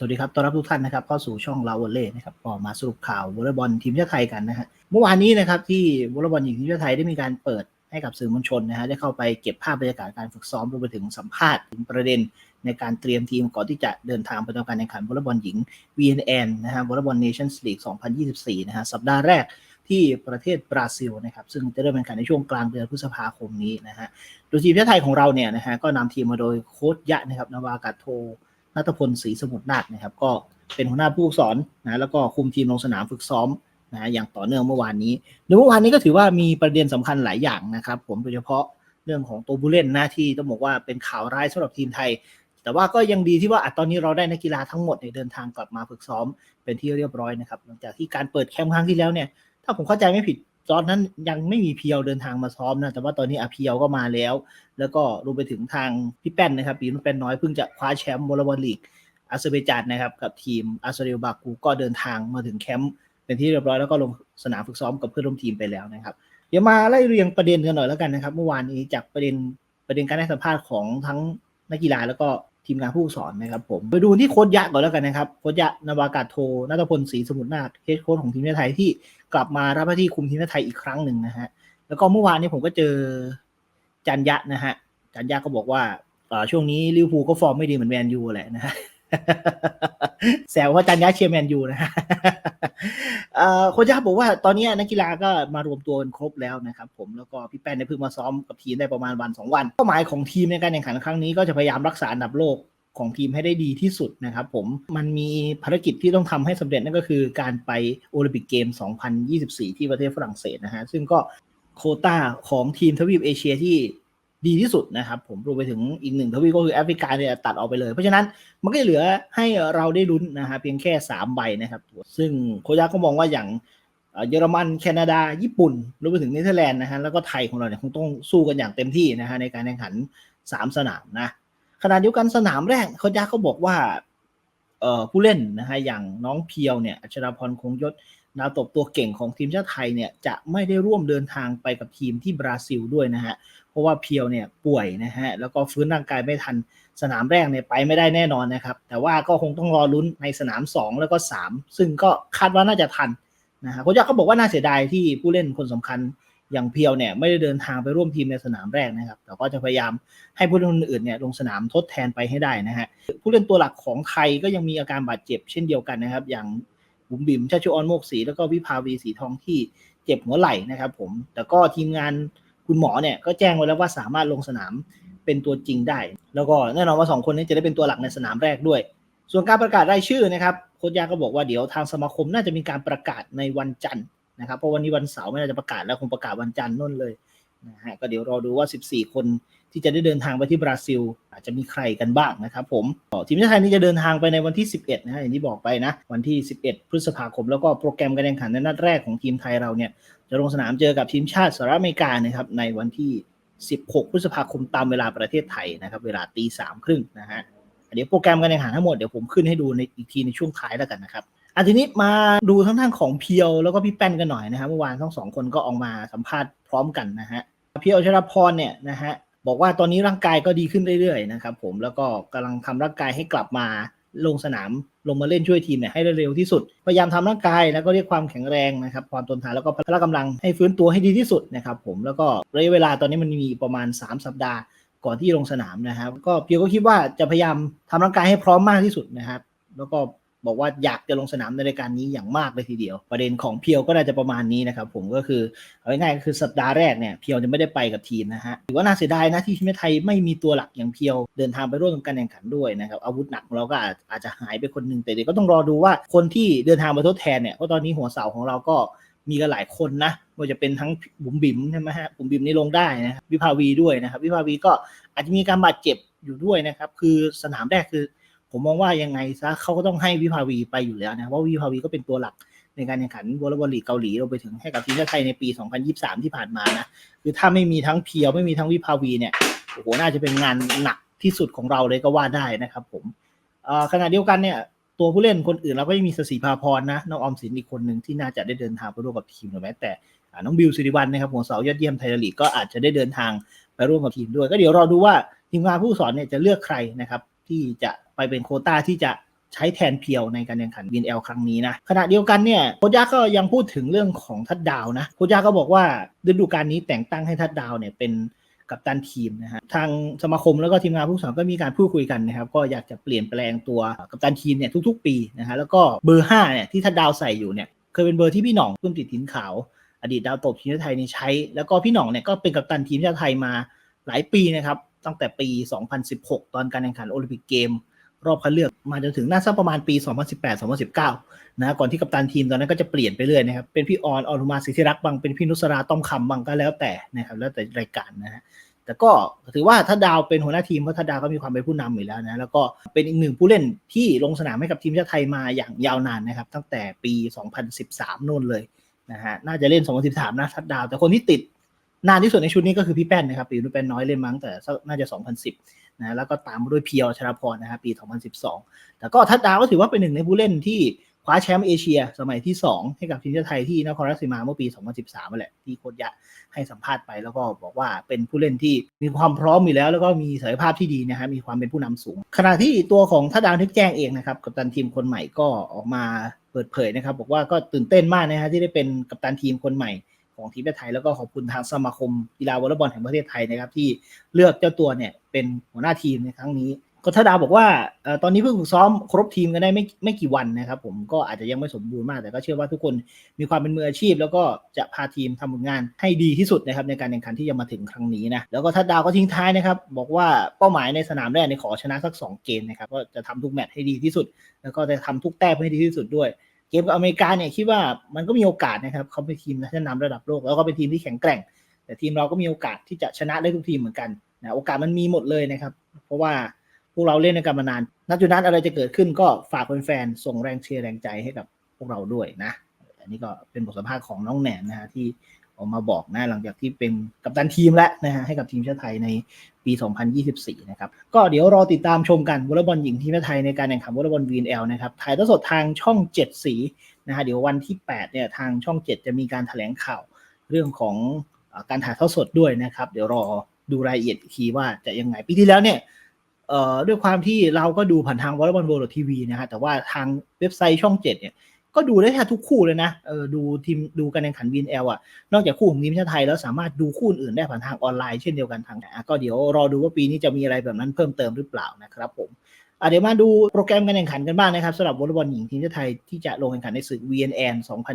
สวัสดีครับ ต้อนรับทุกท่านนะครับเข้าสู่ช่องลาวเล่นะครับก็มาสรุปข่าววอลเลย์บอลทีมชาติไทยกันนะฮะ เมื่อวานนี้นะครับที่วอลเลย์บอลหญิงทีมชาติไทยได้มีการเปิดให้กับสื่อมวลชนนะฮะได้เข้าไปเก็บภาพบรรยากาศการฝึกซ้อมรวมไปถึงสัมภาษณ์ถึงประเด็นในการเตรียมทีมก่อนที่จะเดินทางไปทำการแข่งขันวอลเลย์บอลหญิง VNN นะฮะวอลเลย์บอลเนชั่นส์ลีก 2024 นะฮะสัปดาห์แรกที่ประเทศบราซิลนะครับซึ่งจะเริ่มแข่งขันในช่วงกลางเดือนพฤษภาคมนี้นะฮะโดยทีมชาติไทยของเราเนี่ยนะฮะก็นำทีมมาโดยโค้ชยะนะครับนาวากาโท นัทพลศรีสมุทรนาคนะครับ ก็เป็นหัวหน้าผู้ฝึกสอนนะแล้วก็คุมทีมลงสนามฝึกซ้อมนะอย่างต่อเนื่องเมื่อวานนี้โดยเมื่อวานนี้ก็ถือว่ามีประเด็นสำคัญหลายอย่างนะครับ ผมโดยเฉพาะเรื่องของตัวผู้เล่นหน้าที่ต้องบอกว่าเป็นข่าวร้ายสำหรับทีมไทย แต่ว่าก็ยังดีที่ว่าอตอนนี้เราได้นักกีฬาทั้งหมดในเดินทางกลับมาฝึกซ้อมเป็นที่เรียบร้อยนะครับหลังจากที่การเปิดแคมป์ครั้งที่แล้วเนี่ยถ้าผมเข้าใจไม่ผิด ตอนนั้นยังไม่มีเพียวเดินทางมาซ้อมนะแต่ว่าตอนนี้อาเพียวก็มาแล้ว แล้วก็รวมไปถึงทางพี่แป้นนะครับปีนุ่นแป้นน้อยเพิ่งจะคว้าแชมป์วอลบอลลีกอาเซอร์เบจานนะครับกับทีมอาร์เซเรลบากูก็เดินทางมาถึงแคมป์เป็นที่เรียบร้อยแล้วก็ลงสนามฝึกซ้อมกับเพื่อนร่วมทีมไปแล้วนะครับ เดี๋ยวมาไล่เรียงประเด็นกันหน่อยแล้วกันนะครับ เมื่อวานนี้จากประเด็นประเด็นการให้สัมภาษณ์ของทั้งนักกีฬาแล้วก็ ทีมงานผู้สอนนะครับผมไปดูที่โค้ชยะก่อนแล้วกันนะครับโค้ชยะนาวากาศโทนัทพลศรีสมุทรนาคเฮดโค้ชของทีมชาติไทยที่กลับมารับหน้าที่คุมทีมชาติไทยอีกครั้งหนึ่งนะฮะแล้วก็เมื่อวานนี้ผมก็เจอจันยะนะฮะจันยะก็บอกว่าช่วงนี้ลิเวอร์พูลก็ฟอร์มไม่ดีเหมือนแมนยูแหละนะฮะแซวว่าจันยะเชียร์แมนยูนะฮะ โค้ชยะบอกว่าตอนนี้นักกีฬาก็มารวมตัวกันครบแล้วนะครับผมแล้วก็พี่แป้นได้เพิ่งมาซ้อมกับทีมได้ประมาณวันสองวันเป้าหมายของทีมในการแข่งขันครั้งนี้ก็จะพยายามรักษาอันดับโลกของทีมให้ได้ดีที่สุดนะครับผมมันมีภารกิจที่ต้องทำให้สำเร็จนั่นก็คือการไปโอลิมปิกเกม 2024 ที่ประเทศฝรั่งเศสนะฮะซึ่งก็โคต้าของทีมทวีปเอเชียที่ ดีที่สุดนะครับผมรวมไปถึงอีกหนึ่งทวีก็คือแอฟริกาเนี่ยตัดออกไปเลย เพราะฉะนั้นมันก็จะเหลือให้เราได้ลุ้นนะฮะเพียงแค่ 3 ใบนะครับ ซึ่งโคชยาก็มองว่าอย่างเยอรมันแคนาดา ญี่ปุ่นรวมไปถึงเนเธอร์แลนด์นะฮะแล้วก็ไทยของเราเนี่ยคงต้องสู้กันอย่างเต็มที่นะฮะในการแข่งขัน 3 สนามนะขณะเดียวกันสนามแรกโคชยาเขาบอกว่าผู้เล่นนะฮะอย่างน้องเพียวเนี่ยอัชราพรคงยศ ดาวตบตัวเก่งของทีมชาติไทยเนี่ยจะไม่ได้ร่วมเดินทางไปกับทีมที่บราซิลด้วยนะฮะ เพราะว่าเพียวเนี่ยป่วยนะฮะ แล้วก็ฟื้นร่างกายไม่ทันสนามแรกเนี่ยไปไม่ได้แน่นอนนะครับ แต่ว่าก็คงต้องรอลุ้นในสนาม 2 แล้วก็ 3 ซึ่งก็คาดว่าน่าจะทันนะฮะโคชยาเขาบอกว่าน่าเสียดายที่ผู้เล่นคนสำคัญอย่างเพียวเนี่ยไม่ได้เดินทางไปร่วมทีมในสนามแรกนะครับ แต่ก็จะพยายามให้ผู้เล่นคนอื่นเนี่ยลงสนามทดแทนไปให้ได้นะฮะ ผู้เล่นตัวหลักของไทยก็ยังมีอาการบาดเจ็บเช่นเดียวกันนะครับ อย่าง บุ๋มบิ๋มชาชุออนโมกศรีแล้วก็วิภาวีสีทองที่เจ็บหัวไหล่นะครับผมแต่ก็ทีมงานคุณหมอเนี่ยก็แจ้งไว้แล้วว่าสามารถลงสนามเป็นตัวจริงได้ แล้วก็แน่นอนว่าสองคนนี้จะได้เป็นตัวหลักในสนามแรกด้วย ส่วนการประกาศรายชื่อนะครับโค้ชยาก็บอกว่าเดี๋ยวทางสมาคมน่าจะมีการประกาศในวันจันทร์นะครับเพราะวันนี้วันเสาร์ไม่น่าจะประกาศแล้วคงประกาศวันจันทร์นู่นเลย นะฮะก็เดี๋ยวรอดูว่า 14 คนที่จะได้เดินทางไปที่บราซิล อาจจะมีใครกันบ้างนะครับผมทีมชาติไทยนี่จะเดินทางไปในวันที่ 11 นะฮะอย่างที่บอกไปนะ วันที่ 11 พฤษภาคม แล้วก็โปรแกรมการแข่งขันในนัดแรกของทีมไทยเราเนี่ยจะลงสนามเจอกับทีมชาติสหรัฐอเมริกานะครับในวันที่ 16 พฤษภาคมตามเวลาประเทศไทยนะครับเวลาตีสามครึ่งนะฮะเดี๋ยวโปรแกรมการแข่งขันทั้งหมดเดี๋ยวผมขึ้นให้ดูในอีกทีในช่วงท้ายแล้วกันนะครับอันทีนี้มาดูทั้งทางของเพียวแล้วก็พี่แป้นกันหน่อยนะฮะเมื่อวานทั้งสองคนก็ออกมาสัมภาษณ์ พร้อมกันนะฮะเพียวชรพรเนี่ยนะฮะบอกว่าตอนนี้ร่างกายก็ดีขึ้นเรื่อยๆนะครับผมแล้วก็กำลังทำร่างกายให้กลับมาลงสนามลงมาเล่นช่วยทีมเนี่ยให้ได้เร็วที่สุด พยายามทำร่างกายแล้วก็เรียกความแข็งแรงนะครับความทนทานแล้วก็พละกำลังให้ฟื้นตัวให้ดีที่สุดนะครับผมแล้วก็ระยะเวลาตอนนี้มันมีประมาณ 3 สัปดาห์ก่อนที่ลงสนามนะครับ ก็เพียวก็คิดว่าจะพยายามทำร่างกายให้พร้อมมากที่สุดนะครับ แล้วก็ บอกว่าอยากจะลงสนามในรายการนี้อย่างมากเลยทีเดียว ประเด็นของเพียวก็น่าจะประมาณนี้นะครับผมก็คือเอาง่ายๆก็คือสัปดาห์แรกเนี่ยเพียวจะไม่ได้ไปกับทีมนะฮะถือว่าน่าเสียดายนะที่ทีมไทยไม่มีตัวหลักอย่างเพียวเดินทางไปร่วมการแข่งขันด้วยนะครับอาวุธหนักเราก็อาจจะหายไปคนหนึ่งแต่เดี๋ยวก็ต้องรอดูว่าคนที่เดินทางมาทดแทนเนี่ยเพราะตอนนี้หัวเสาของเราก็มีกันหลายคนนะว่าจะเป็นทั้งบุ๋มบิ๋มใช่ไหมฮะบุ๋มบิ๋มนี่ลงได้นะวิภาวีด้วยนะครับวิภาวีก็อาจจะมีการบาดเจ็บอยู่ด้วยนะครับคือสนามแรกคือ ผมมองว่ายังไงซะเขาก็ต้องให้วิภาวีไปอยู่แล้วนะเพราะวิภาวีก็เป็นตัวหลักในการแข่งขันวอลเลย์บอลลีกเกาหลีรวมไปถึงให้กับทีมชาติไทยในปี 2023 ที่ผ่านมานะคือถ้าไม่มีทั้งเพียวไม่มีทั้งวิภาวีเนี่ยโอ้โหน่าจะเป็นงานหนักที่สุดของเราเลยก็ว่าได้นะครับ ผมขณะเดียวกันเนี่ยตัวผู้เล่นคนอื่นเราก็ยังมีสศิภาพรนะน้องออมสินอีกคนหนึ่งที่น่าจะได้เดินทางไปร่วมกับทีมหรือแม้แต่น้องบิวสิริวัลนะครับหัวเสายอดเยี่ยมไทยลีกก็อาจจะได้เดินทางไปร่วมกับทีมด้วย ก็เดี๋ยวรอดูว่าทีมงานผู้สอนเนี่ยจะเลือกใครนะครับที่จะ ไปเป็นโคต้าที่จะใช้แทนเพียวในการแข่งขัน VNL ครั้งนี้นะ ขณะเดียวกันเนี่ยโคชยาก็ยังพูดถึงเรื่องของทัดดาวนะโคชยาก็บอกว่าฤดูกาลนี้แต่งตั้งให้ทัดดาวเนี่ยเป็นกัปตันทีมนะฮะทางสมาคมแล้วก็ทีมงานผู้สอนก็มีการพูดคุยกันนะครับก็อยากจะเปลี่ยนแปลงตัวกัปตันทีมเนี่ยทุก ๆ ปีนะฮะแล้วก็เบอร์5เนี่ยที่ทัดดาวใส่อยู่เนี่ยเคยเป็นเบอร์ที่พี่หน่องพุ่มติดถินขาว อดีตดาวตบทีมชาติไทยนี่ใช้ แล้วก็พี่หน่องเนี่ยก็เป็นกัปตันทีมชาติไทยมาหลายปีนะครับตั้งแต่ปี 2016 ตอนการแข่งขันโอลิมปิกเกม รอบคัดเลือกมาจนถึงน่าสักประมาณปี 2018-2019 นะก่อนที่กัปตันทีมตอนนั้นก็จะเปลี่ยนไปเรื่อยนะครับเป็นพี่ออนออนุมาสิทธิรักษ์บางเป็นพี่นุสราต้อมคำบางก็แล้วแต่นะครับแล้วแต่รายการนะฮะแต่ก็ถือว่าถ้าดาวเป็นหัวหน้าทีมเพราะถ้าดาวก็มีความเป็นผู้นำอยู่แล้วนะแล้วก็เป็นอีกหนึ่งผู้เล่นที่ลงสนามให้กับทีมชาติไทยมาอย่างยาวนานนะครับตั้งแต่ปี 2013นู่นเลยนะฮะน่าจะเล่น 2013นะทัดดาว แต่คนที่ติดนานที่สุดในชุดนี้ก็คือพี่แป้นนะครับปีนุ้แป้นน้อยเล่นมั้งแต่น่าจะ 2010 นะแล้วก็ตามมาด้วยเพียวชราพรนะครับปี 2012 แต่ก็ทัดดาวก็ถือว่าเป็นหนึ่งในผู้เล่นที่คว้าแชมป์เอเชีย สมัยที่ 2 ให้กับทีมชาติไทยที่นครราชสีมาเมื่อปี 2013มาแหละที่โคตยะให้สัมภาษณ์ไปแล้วก็บอกว่าเป็นผู้เล่นที่มีความพร้อมอยู่แล้ว แล้วก็มีศักยภาพที่ดีนะฮะมีความเป็นผู้นำสูง ขณะที่ตัวของทัดดาวนึกแจ้งเองนะครับกัปตันทีมคนใหม่ก็ออกมาเปิดเผยนะครับบอกว่าก็ตื่นเต้นมากนะฮะที่ได้เป็นกัปตันทีมคนใหม่ ของทีมชาติไทยแล้วก็ขอบคุณทางสมาคมกีฬาวอลเลย์บอลแห่งประเทศไทยนะครับที่เลือกเจ้าตัวเนี่ยเป็นหัวหน้าทีมในครั้งนี้ก็ทดาบอกว่าตอนนี้เพิ่งฝึกซ้อมครบทีมกันได้ไม่ไม่กี่วันนะครับผมก็อาจจะยังไม่สมบูรณ์มาก แต่ก็เชื่อว่าทุกคนมีความเป็นมืออาชีพ แล้วก็จะพาทีมทำผลงานให้ดีที่สุดนะครับในการแข่งขันที่จะมาถึงครั้งนี้นะแล้วก็ทัดดาวก็ทิ้งท้ายนะครับบอกว่าเป้าหมายในสนามแรกในขอชนะสัก 2 เกมนะครับก็จะทำทุกแมตช์ให้ดีที่สุด แล้วก็จะทำทุกแต้มให้ดีที่สุดด้วย เกมกับอเมริกาเนี่ยคิดว่ามันก็มีโอกาสนะครับเขาเป็นทีมชั้นนำระดับโลกแล้วก็เป็นทีมที่แข็งแกร่ง แต่ทีมเราก็มีโอกาสที่จะชนะได้ทุกทีมเหมือนกันนะโอกาสมันมีหมดเลยนะครับ เพราะว่าพวกเราเล่นในกันมานานณจุดนั้นอะไรจะเกิดขึ้นก็ฝากแฟนๆส่งแรงเชียร์แรงใจให้กับพวกเราด้วยนะ อันนี้ก็เป็นบทสัมภาษณ์ของน้องแหนนนะฮะที่ ออกมาบอกนะหลังจากที่เป็นกัปตันทีมแล้วนะฮะให้กับทีมชาติไทยในปี 2024 นะครับ ก็เดี๋ยวรอติดตามชมกันวอลเลย์บอลหญิงทีมชาติไทยในการแข่งขันวอลเลย์บอล VNL นะครับถ่ายทอดสดทางช่อง 7 สีนะฮะเดี๋ยววันที่ 8 เนี่ยทางช่อง 7 จะมีการแถลงข่าวเรื่องของการถ่ายทอดสดด้วยนะครับ เดี๋ยวรอดูรายละเอียดอีกทีว่าจะยังไงปีที่แล้วเนี่ยเอ่อด้วยความที่เราก็ดูผ่านทางวอลเลย์บอลโวลทีวีนะฮะแต่ว่าทางเว็บไซต์ช่อง 7 เนี่ย ก็ดูได้แทบทุกคู่เลยนะเออดูทีมดูการแข่งขัน VNL อะ นอกจากคู่ของทีมชาติไทยแล้วสามารถดูคู่อื่นได้ผ่านทางออนไลน์เช่นเดียวกันทางก็เดี๋ยวรอดูว่าปีนี้จะมีอะไรแบบนั้นเพิ่มเติมหรือเปล่านะครับผมเดี๋ยวมาดูโปรแกรมการแข่งขันกันบ้างนะครับสำหรับวอลเลย์บอลหญิงทีมชาติไทยที่จะลงแข่งขันในศึก VNN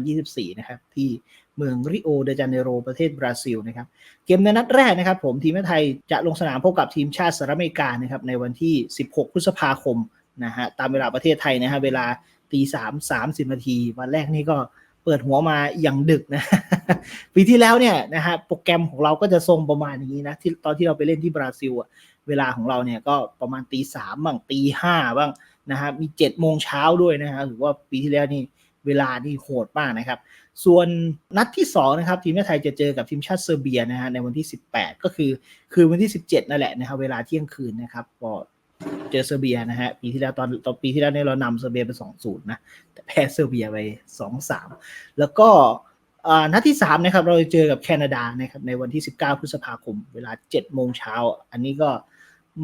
2024 นะครับ ที่เมืองริโอเดจาเนโรประเทศบราซิลนะครับ เกมในนัดแรกนะครับ ผมทีมชาติไทยจะลงสนามพบกับทีมชาติสหรัฐอเมริกานะครับในวันที่ 16 พฤษภาคมนะฮะตามเวลาประเทศไทยนะฮะเวลา ตีสามสามสิบนาที วันแรกนี่ก็เปิดหัวมาอย่างดึกนะปีที่แล้วเนี่ยนะฮะโปรแกรมของเราก็จะทรงประมาณนี้นะที่ตอนที่เราไปเล่นที่บราซิลอะเวลาของเราเนี่ยก็ประมาณตีสามบ้างตีห้าบ้างนะฮะมีเจ็ดโมงเช้าด้วยนะฮะถือว่าปีที่แล้วนี่เวลานี่โหดมากนะครับ ส่วนนัดที่2นะครับทีมชาติไทยจะเจอกับทีมชาติเซอร์เบียนะฮะในวันที่ 18 ก็คือคือวันที่ 17 นั่นแหละนะครับเวลาเที่ยงคืนนะครับก็ เจอเซอร์เบียนะฮะ ปีที่แล้วตอนตอนปีที่แล้วเนี่ยเรานำเซอร์เบียไป2-0นย์นะ แต่แพ้เซอร์เบียไป2-3แล้วก็นัดที่3นะครับเราจะเจอกับแคนาดานะครับในวันที่ 19 พฤษภาคม เวลา7โมงเช้า อันนี้ก็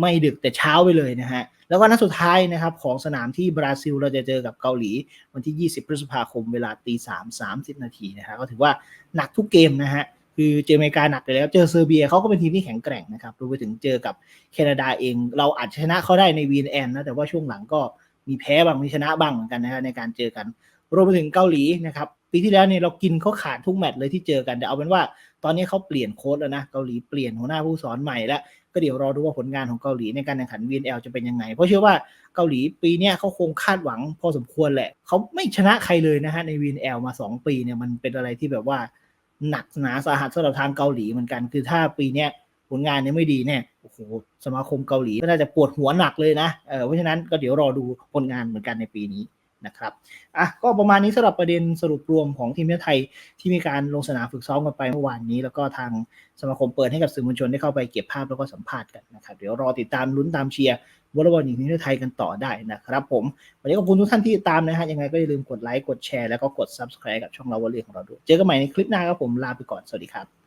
ไม่ดึกแต่เช้าไปเลยนะฮะ แล้วก็นัดสุดท้ายนะครับของสนามที่บราซิลเราจะเจอกับเกาหลี วันที่ 20 พฤษภาคม เวลาตีสามสามสิบนาทีนะฮะก็ถือว่าหนักทุกเกมนะฮะ คือเจออเมริกาหนักไปแล้ว เจอเซอร์เบียเขาก็เป็นทีมที่แข็งแกร่งนะครับรวมไปถึงเจอกับแคนาดาเอง เราอาจชนะเขาได้ในวีนแอนนะแต่ว่าช่วงหลังก็มีแพ้บ้างมีชนะบ้างเหมือนกันนะฮะในการเจอกัน รวมไปถึงเกาหลีนะครับปีที่แล้วเนี่ยเรากินเขาขาดทุกแมตช์เลยที่เจอกันแต่เอาเป็นว่าตอนนี้เขาเปลี่ยนโค้ดแล้วนะเกาหลีเปลี่ยนหัวหน้าผู้สอนใหม่แล้วก็เดี๋ยวรอดูว่าผลงานของเกาหลีในการแข่งขัน VNL จะเป็นยังไง เพราะเชื่อว่าเกาหลีปีนี้เขาคงคาดหวังพอสมควรแหละ เขาไม่ชนะใครเลยนะฮะใน VNL มา 2 ปีเนี่ยมันเป็นอะไรที่แบบว่า หนักหนาสาหัสสำหรับทางเกาหลีเหมือนกัน คือถ้าปีนี้ผลงานเนี่ยไม่ดีเนี่ยโอ้โหสมาคมเกาหลีก็น่าจะปวดหัวหนักเลยนะเออเพราะฉะนั้นก็เดี๋ยวรอดูผลงานเหมือนกันในปีนี้ นะครับอะก็ประมาณนี้สำหรับประเด็นสรุปรวมของทีมชาติไทยที่มีการลงสนามฝึกซ้อมกันไปเมื่อวานนี้ แล้วก็ทางสมาคมเปิดให้กับสื่อมวลชนได้เข้าไปเก็บภาพแล้วก็สัมภาษณ์กันนะครับเดี๋ยวรอติดตามลุ้นตามเชียร์วอลเลย์บอลหญิงทีมชาติไทยกันต่อได้นะครับผมวันนี้ขอบคุณทุกท่านที่ตามนะฮะยังไงก็อย่าลืมกดไลค์กดแชร์แล้วก็กด subscribe กับช่องเราวอลเลย์ของเราด้วยเจอกันใหม่ในคลิปหน้าครับผมลาไปก่อนสวัสดีครับ